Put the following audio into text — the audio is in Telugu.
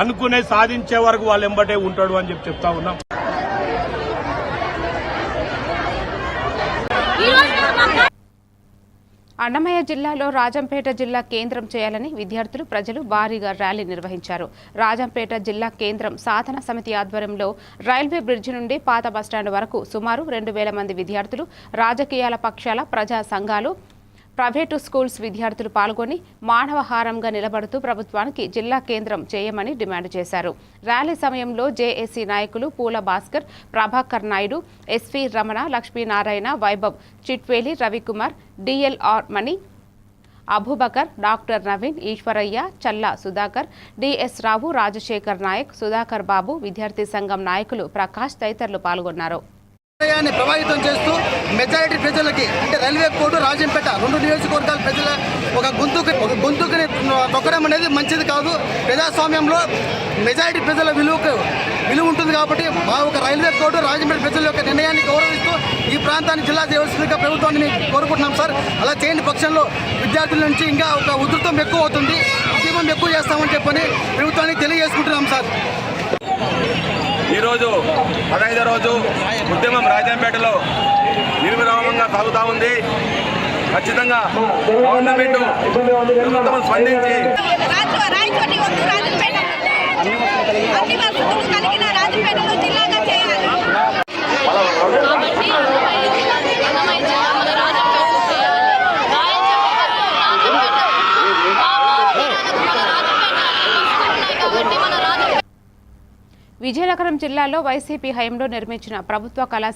అనుకునే సాధించే వరకు వాళ్ళు ఎంబటే ఉంటాడు అని చెప్పి చెప్తా ఉన్నాం. అన్నమయ్య జిల్లాలో రాజంపేట జిల్లా కేంద్రం చేయాలని విద్యార్థులు ప్రజలు భారీగా ర్యాలీ నిర్వహించారు. రాజంపేట జిల్లా కేంద్రం సాధన సమితి ఆధ్వర్యంలో రైల్వే బ్రిడ్జి నుండి పాత బస్టాండ్ వరకు సుమారు రెండు వేల మంది విద్యార్థులు రాజకీయాల పక్షాల ప్రజా సంఘాలు ప్రైవేటు స్కూల్స్ విద్యార్థులు పాల్గొని మానవహారంగా నిలబడుతూ ప్రభుత్వానికి జిల్లా కేంద్రం చేయమని డిమాండ్ చేశారు. ర్యాలీ సమయంలో జేఏసీ నాయకులు Poola Bhaskar Prabhakar Naidu S V Ramana Lakshminarayana Vaibhav Chitveli Ravikumar D L R Mani Abubakar doctor Naveen Eswaraiah Challa Sudhakar D S Rao Rajasekhar Naik Sudhakar Babu విద్యార్థి సంఘం నాయకులు ప్రకాష్ తదితరులు పాల్గొన్నారు. ఆదాయాన్ని ప్రభావితం చేస్తూ మెజారిటీ ప్రజలకి అంటే రైల్వే కోర్టు రాజంపేట రెండు నియోజకవర్గాల ప్రజల ఒక గొంతుకు ఒక గొంతుకుని నొక్కడం అనేది మంచిది కాదు. ప్రజాస్వామ్యంలో మెజారిటీ ప్రజల విలువకు విలువ ఉంటుంది కాబట్టి మా ఒక రైల్వే కోర్టు రాజంపేట ప్రజల యొక్క నిర్ణయాన్ని గౌరవిస్తూ ఈ ప్రాంతాన్ని జిల్లా చేయవలసిందిగా ప్రభుత్వాన్ని కోరుకుంటున్నాం సార్. అలా చేయని పక్షంలో విద్యార్థుల నుంచి ఇంకా ఒక ఉధృతం ఎక్కువ అవుతుంది. ఉద్యమం ఎక్కువ చేస్తామని చెప్పని ప్రభుత్వానికి తెలియజేసుకుంటున్నాం సార్. ఈరోజు పదహైదో రోజు ఉద్యమం రాజంపేటలో నిర్విరామంగా సాగుతూ ఉంది. ఖచ్చితంగా గవర్నమెంట్ ప్రభుత్వం స్పందించి విజయనగరం జిల్లాలో వైసీపీ హయంలో నిర్మించిన ప్రభుత్వ కళాశాల